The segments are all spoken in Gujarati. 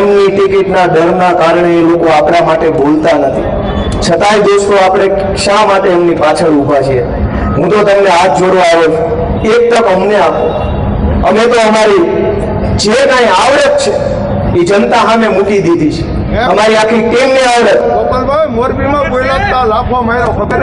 એમની ટિકિટના દરના કારણે એ લોકો આપણા માટે બોલતા નથી. છતાંય દોસ્તો આપણે શા માટે એમની પાછળ ઊભા છીએ? હું તો તમને હાથ જોડવા આવ્યો છું. એક તક અમને આપો. અમે તો અમારી જે કાંઈ આવડત છે એ જનતા સામે મૂકી દીધી છે. અમારી આખી ટીમની આવડત. ગોપાલભાઈ મોરબીમાં બોલ્યા લાફો માર્યો ખબર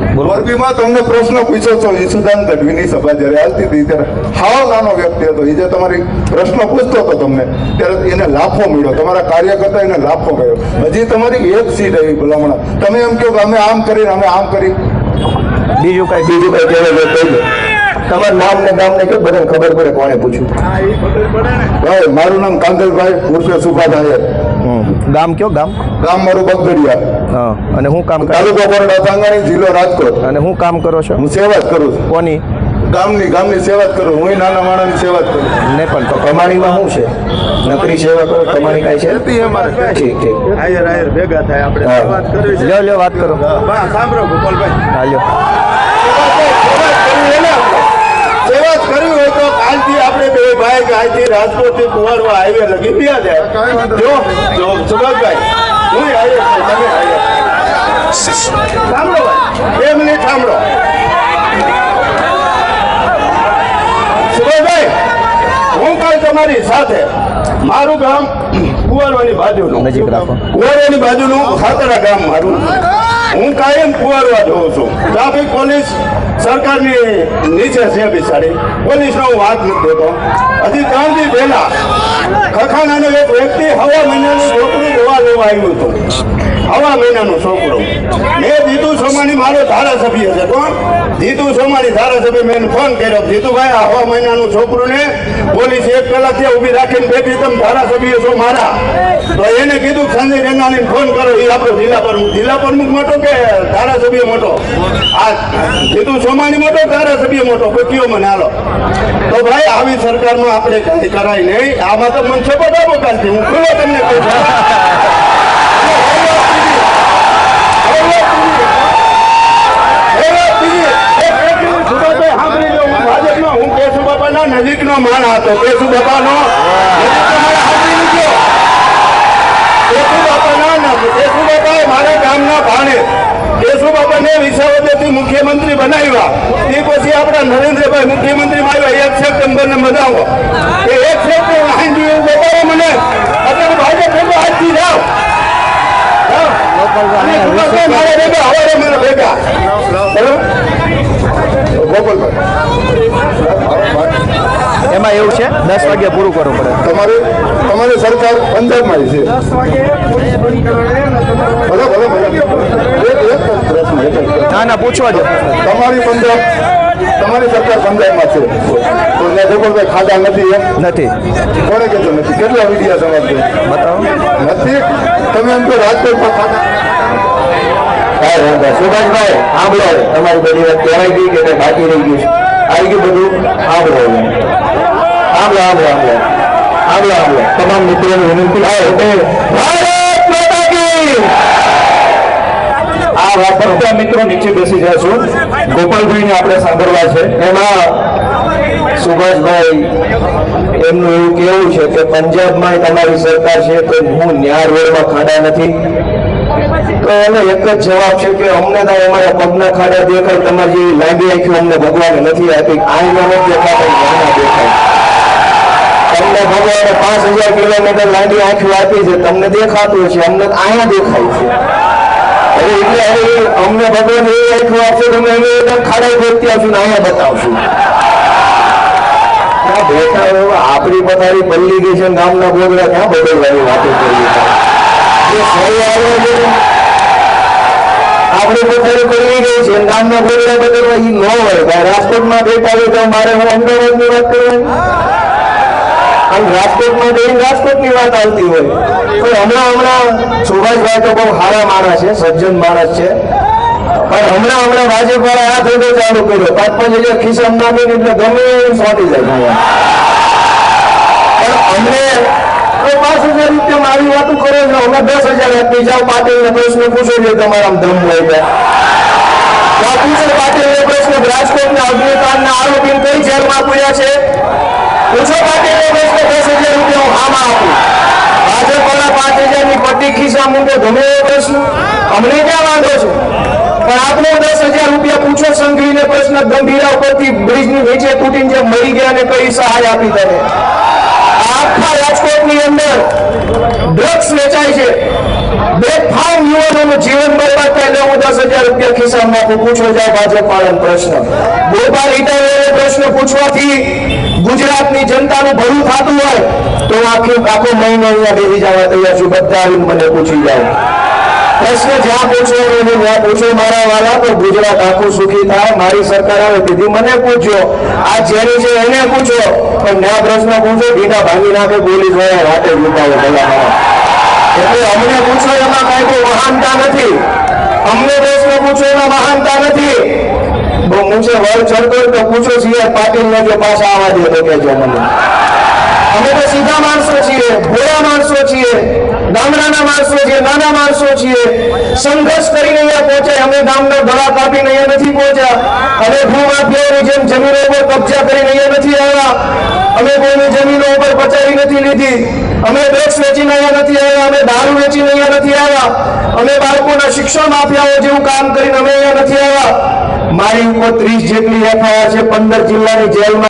મોરબીમાં તમને પ્રશ્ન પૂછ્યો છો ઈસુદાન ગઢવીની સભા જ્યારે હાલતી હતી ત્યારે હાવ નાનો વ્યક્તિ હતો. એ જે તમારી પ્રશ્ન પૂછતો હતો તમને ત્યારે એને લાફો મળ્યો. તમારા કાર્યકર્તા એને લાફો ગયો. હજી તમારી એક સીટ આવી ભલામણા. તમે એમ કહો કે અમે આમ કરી અમે આમ કરી. બીજું કઈ બીજું કઈ કહેવાય તમારું નામ ને ગામ ને કે બધાને ખબર પડે કોને પૂછ્યું? ભાઈ મારું નામ કાંગલભાઈ ઉર્ફે સુભાષ ગામ કયો ગામ? ગામ મારું બગદડિયા. હા અને હું કામ કરું તાલુકો બોરડા સાંગાણી જિલ્લો રાજકોટ. અને હું કામ કરો છો? હું સેવા જ કરું છું. કોની? ગામની ગામની સેવા જ કરું. હું નાના માણસની સેવા જ કરું ને પણ તો કમાણીમાં શું છે? નકરી સેવા કરો કમાણી કાંઈ છે? ઠીક ઠીક. આયર હાયર ભેગા થાય આપણે. વાત કરવી લ્યો લ્યો વાત કરો. સાંભળો ગોપાલભાઈ. હા લ્યો સેવા જ કરવી હોય તો કાલથી આપણે બે ભાઈ કે આજથી રાજકોટથી કુંવરવા હાઈવે લગી ગયા જાય? વાંધો જો જો સુભાષભાઈ હું હાઈવે તમે હાઈવે સાંભળો બે મિનિટ સાંભળો. સુભાષભાઈ હું કાલ તમારી સાથે મારું ગામ કુંવારવાની બાજુનું કુંવરવાની બાજુનું ખાતરા ગામ મારું. હું કાયમ કુવારવા જોઉં છું. ટ્રાફિક પોલીસ સરકારની નીચે છે બિચારી. પોલીસનો હું વાત નથી દેતો હજી ત્રણ દી પહેલા ખખાનાનો એક વ્યક્તિ હવા મહિનાનું છોકરું જોવા લેવા આવ્યું હતું. હવા મહિનાનું છોકરો. મેં જીતુ સોમાણી મારો ધારાસભ્ય છે, કોણ? જીતુ સોમાણી ધારાસભ્ય, મેં ફોન કર્યો. જીતુભાઈ, આ હવા મહિનાનું છોકરોને પોલીસ એક કલાક ત્યાં ઊભી રાખીને બેઠી, તમે ધારાસભ્ય છો મારા. તો એને કીધું સંજય રેંગાણીને ફોન કરો એ આપણો જિલ્લા પ્રમુખ જિલ્લા પ્રમુખ મોટો કે ધારાસભ્ય મોટો? આ જીતુ સોમાણી મોટો, ધારાસભ્ય મોટો? કયો મને, હાલો. તો ભાઈ, આવી સરકારમાં આપણે કઈ કરાય નહીં. આમાં તો મને સપોર્ટ આપો કાલથી. હું ખુલ્લો તમને કહું નજીકનો માણ હતો કેશુ બાપાનો બાપાના ના કેશુ બાપાએ મારા ગામના ભાણે. કેશુ બાપાને વિસાવદરથી મુખ્યમંત્રી બનાવ્યા. એ પછી આપણા નરેન્દ્રભાઈ મુખ્યમંત્રી આવ્યા. એક સપ્ટેમ્બરને બતાવો એ એક સપ્ટેમ્બર બતાવો મને અત્યારે ભાજપ ભેગો આજથી જાઓ જાઓ. અને સુભાષભાઈ મારા ભેગા હવારે મારા ભેગા બરાબર? ગોપાલભાઈ એમાં એવું છે દસ વાગ્યા પૂરું કરવું પડે. તમારે તમારે સરકાર પંજાબમાં છે. ના ના પૂછવા દો. તમારી પંજાબ તમારી સરકાર પંજાબમાં છે. તો ત્યાં ગોપાલભાઈ ખાધા નથી એમ? નથી. કોને કહેતો નથી? કેટલા વિડિયા? બતાવો. નથી? તમે એમ તો રાજકોટમાં ખાધા કાંઈ વાંધો સુભાષભાઈ સાંભળો. તમારી બધી વાત કહેવાય ગઈ કે બાકી રહી ગયું છે. આવી ગયું બધું સાંભળો. સાંભળો સાંભળો સાંભળો સાંભળો સાંભળો તમામ મિત્રોને વિનંતી આ મિત્રો નીચે બેસી જશું ગોપાલભાઈને આપણે સાંભળવા છે. એમાં સુભાષભાઈ એમનું એવું કેવું છે કે પંજાબમાં તમારી સરકાર છે તો હું ન્યાર રોડમાં ખાડા નથી. તો એનો એક જ જવાબ છે કે અમને તો અમારા પગના ખાડા દેખાય તમારી લાંબી આંખી અમને ભગવાને નથી આપી. આઈનો નથી દેખાય. તમને ભગવાને પાંચ હજાર કિલોમીટર લાંબી આંખી આપી છે, તમને દેખાતું છે અમને અહીંયા દેખાય છે. અમને ભગવાન એ આંખું આપશે, તમે અમે એકદમ ખાડા ગોતતી આવશું અહીંયા બતાવશું. આપણી પથારી પલ્લી ગઈ છે ગામના બોગડા ક્યાં બદલવાની વાતો કરી છે આપણે પથારી પલ્લી ગઈ છે ગામના બોગડા બદલવા ન હોય. રાજકોટમાં બેઠા હોય તો મારે હું અમદાવાદની વાત કરવાની? રાજકોટમાં જઈને રાજકોટની વાત આવતી હોય. પણ હમણાં હમણાં સુભાષભાઈ તો બહુ સારા માણસ છે, સજ્જન માણસ છે. પણ હમણાં હમણાં ભાજપવાળા આ ધંધો ચાલુ કર્યો. પાંચ પાંચ હજાર ખિસ્સામાં નાખીને એટલે ગમે એમ સોંટી જાય પણ અમને તો પાંચ હજાર રૂપિયા મારી વાતો કરો છો. અમે દસ હજાર આપી જાઓ પાટીલને પ્રશ્ન પૂછો છો તમારા દમ હોય તો. તો પૂછો પાટીલને પ્રશ્ન. રાજકોટના અગ્નિકાંડના આરોપી કઈ જેલમાં પૂર્યા છે? પૂછો પ્રશ્ન દસ હજાર રૂપિયા આમાં આપું. ભાજપ વાળા પાંચ હજારની પટ્ટી ખિસ્સા મૂકે પ્રશ્ન. અમને ક્યાં વાંધો છે? પણ આપણે દસ હજાર રૂપિયા પૂછો સંઘવીને પ્રશ્ન ગંભીરા ઉપરથી બ્રિજની નીચે તૂટીને જે મરી ગયા ને કઈ સહાય આપી તને. આખા રાજકોટની અંદર ડ્રગ્સ વેચાય છે. બેફામ યુવાનોનું જીવન બરબાદ થાય એટલે હું દસ હજાર રૂપિયા ખિસ્સામાં નાખું જાય ભાજપ પ્રશ્ન. ગોપાલ રિટાયર પ્રશ્ન પૂછવાથી ગુજરાતની જનતાનું ભલું થતું હોય તો આખી આખો મહિનો અહીંયા બેસી જવા તૈયાર છું. બધા આવીને મને પૂછી જાય. પ્રશ્ન જ્યાં પૂછો ત્યાં પૂછો. મારા વાળા તો ગુજરાત આખું સુખી થાય. મારી સરકાર આવે તેથી મને પૂછજો. આ જેની છે એને પૂછો. પણ ત્યાં પ્રશ્ન પૂછો. ઢીંડા ભાંગી નાખે બોલી જોયા રાતે લૂંટાવે ભલા એટલે અમને પૂછો એમાં કઈ કોઈ મહાનતા નથી. અમને પ્રશ્ન પૂછો એમાં મહાનતા નથી. મૂછે વળ ચડતો તો પૂછો છીએ પાટીલ જો પાછા આવવા દે તો કહેજો મને. અમે તો સીધા માણસો છીએ, ભોળા માણસો છીએ, ગામડાના માણસો છીએ, નાના માણસો છીએ. સંઘર્ષ કરીને અહીંયા પહોંચ્યા. અમે ગામના ગળા કાપીને અહીંયા નથી પહોંચ્યા. અમે ભૂમાફિયાઓની જેમ જમીનો ઉપર કબજા કરીને અહીંયા નથી આવ્યા. અમે કોઈની જમીનો પચાવી નથી લીધી. અમે ડ્રગ્સ વેચીને અહીંયા નથી આવ્યા, અમે દારૂ વેચીને અહીંયા નથી આવ્યા. અમે બાળકોના શિક્ષણ માફિયાઓ જેવું કામ કરીને અમે અહીંયા નથી આવ્યા. મારી ઉપર ત્રીસ જેટલી એફઆઈઆર છે, પંદર જિલ્લાની જેલમાં.